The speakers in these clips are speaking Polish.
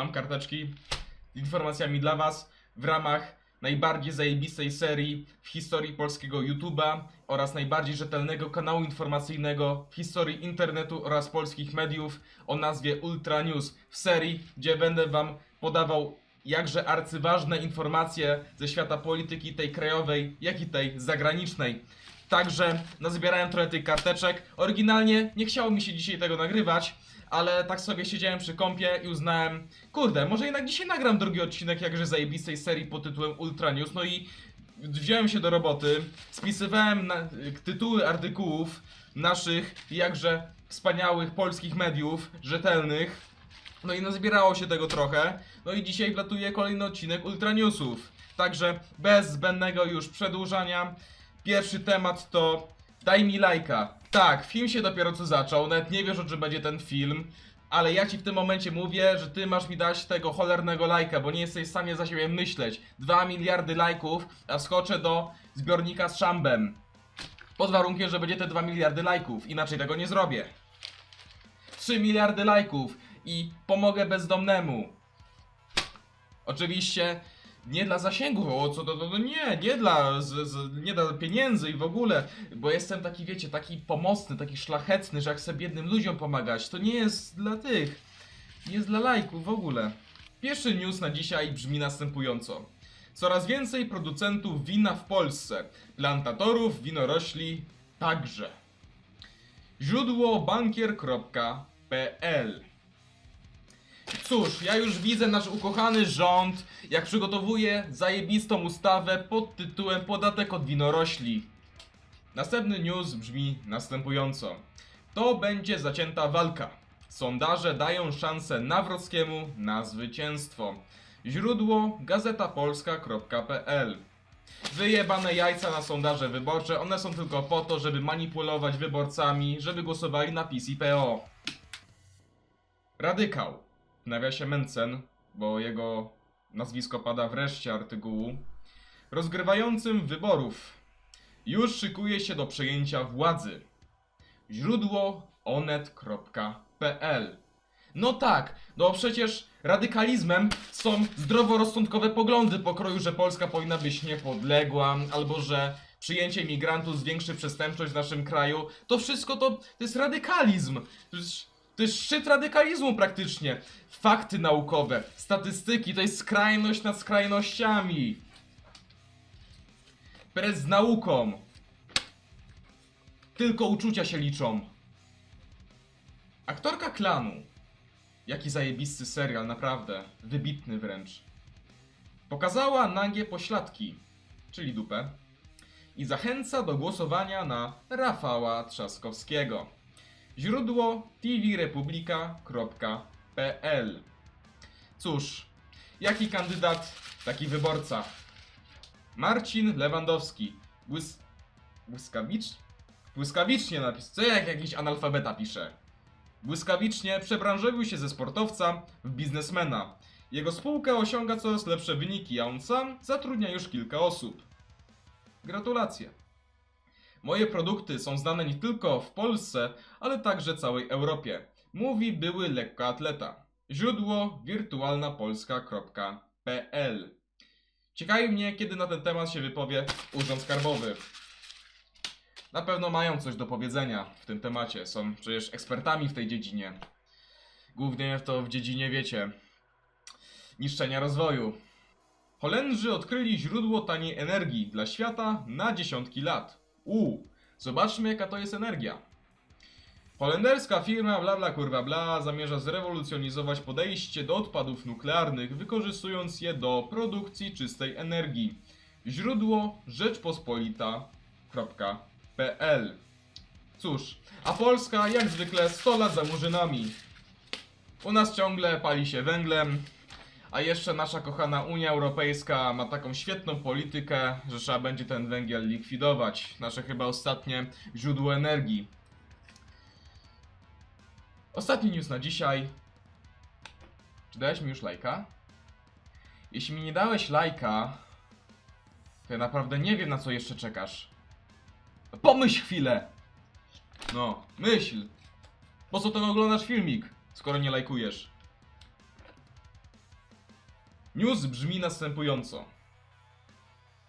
mam karteczki z informacjami dla Was w ramach najbardziej zajebistej serii w historii polskiego YouTube'a oraz najbardziej rzetelnego kanału informacyjnego w historii internetu oraz polskich mediów o nazwie Ultra News w serii, gdzie będę Wam podawał jakże arcyważne informacje ze świata polityki tej krajowej, jak i tej zagranicznej. Także nazbierałem trochę tych karteczek. Oryginalnie nie chciało mi się dzisiaj tego nagrywać, ale tak sobie siedziałem przy kąpie i uznałem, kurde, może jednak dzisiaj nagram drugi odcinek jakże zajebistej serii pod tytułem Ultra News. No i wziąłem się do roboty, spisywałem na, tytuły artykułów naszych jakże wspaniałych polskich mediów, rzetelnych. No i nazbierało się tego trochę. No i dzisiaj wlatuje kolejny odcinek Ultra Newsów. Także bez zbędnego już przedłużania, pierwszy temat to daj mi lajka. Tak, film się dopiero co zaczął, nawet nie wiesz o czym będzie ten film. Ale ja ci w tym momencie mówię, że ty masz mi dać tego cholernego lajka, bo nie jesteś w stanie za siebie myśleć. 2 miliardy lajków, a skoczę do zbiornika z szambem. Pod warunkiem, że będzie te 2 miliardy lajków, inaczej tego nie zrobię. 3 miliardy lajków i pomogę bezdomnemu. Oczywiście nie dla zasięgu, o co to, to, to nie, nie dla, z, z, nie dla pieniędzy i w ogóle, bo jestem taki, wiecie, taki pomocny, taki szlachetny, że jak chcę biednym ludziom pomagać, to nie jest dla tych, nie jest dla lajków w ogóle. Pierwszy news na dzisiaj brzmi następująco. Coraz więcej producentów wina w Polsce, plantatorów winorośli także. Źródło bankier.pl Cóż, ja już widzę nasz ukochany rząd, jak przygotowuje zajebistą ustawę pod tytułem Podatek od winorośli. Następny news brzmi następująco. To będzie zacięta walka. Sondaże dają szansę Nawrockiemu na zwycięstwo. Źródło gazetapolska.pl Wyjebane jajca na sondaże wyborcze, one są tylko po to, żeby manipulować wyborcami, żeby głosowali na PiS i PO. Radykał w nawiasie Mencen, bo jego nazwisko pada wreszcie artykułu, rozgrywającym wyborów, już szykuje się do przejęcia władzy. Źródło onet.pl No tak, no przecież radykalizmem są zdroworozsądkowe poglądy pokroju, że Polska powinna być niepodległa, albo że przyjęcie migrantów zwiększy przestępczość w naszym kraju. To wszystko to, to jest radykalizm. Jest, to jest szczyt radykalizmu praktycznie. Fakty naukowe, statystyki, to jest skrajność nad skrajnościami. Wbrew z nauką. Tylko uczucia się liczą. Aktorka klanu. Jaki zajebisty serial, naprawdę. Wybitny wręcz. Pokazała nagie pośladki, czyli dupę, i zachęca do głosowania na Rafała Trzaskowskiego. Źródło tvrepublika.pl Cóż, jaki kandydat, taki wyborca. Marcin Lewandowski. Błys... Błyskawicz... Błyskawicznie napis. Co jak jakiś analfabeta pisze? Błyskawicznie przebranżowił się ze sportowca w biznesmena. Jego spółka osiąga coraz lepsze wyniki, a on sam zatrudnia już kilka osób. Gratulacje. Moje produkty są znane nie tylko w Polsce, ale także całej Europie. Mówi były lekkoatleta. Źródło wirtualnapolska.pl Ciekawi mnie, kiedy na ten temat się wypowie Urząd Skarbowy. Na pewno mają coś do powiedzenia w tym temacie. Są przecież ekspertami w tej dziedzinie. Głównie to w dziedzinie, wiecie, niszczenia rozwoju. Holendrzy odkryli źródło taniej energii dla świata na dziesiątki lat. U, zobaczmy jaka to jest energia. Holenderska firma bla bla kurwa bla zamierza zrewolucjonizować podejście do odpadów nuklearnych, wykorzystując je do produkcji czystej energii. Źródło rzeczpospolita.pl Cóż, a Polska jak zwykle 100 lat za murzynami. U nas ciągle pali się węglem, a jeszcze nasza kochana Unia Europejska ma taką świetną politykę, że trzeba będzie ten węgiel likwidować. Nasze chyba ostatnie źródło energii. Ostatni news na dzisiaj. Czy dałeś mi już lajka? Jeśli mi nie dałeś lajka, to ja naprawdę nie wiem na co jeszcze czekasz. Pomyśl chwilę! No, myśl! Po co ten oglądasz filmik, skoro nie lajkujesz? News brzmi następująco.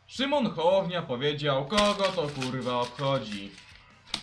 Szymon Hołownia powiedział, kogo to kurwa obchodzi.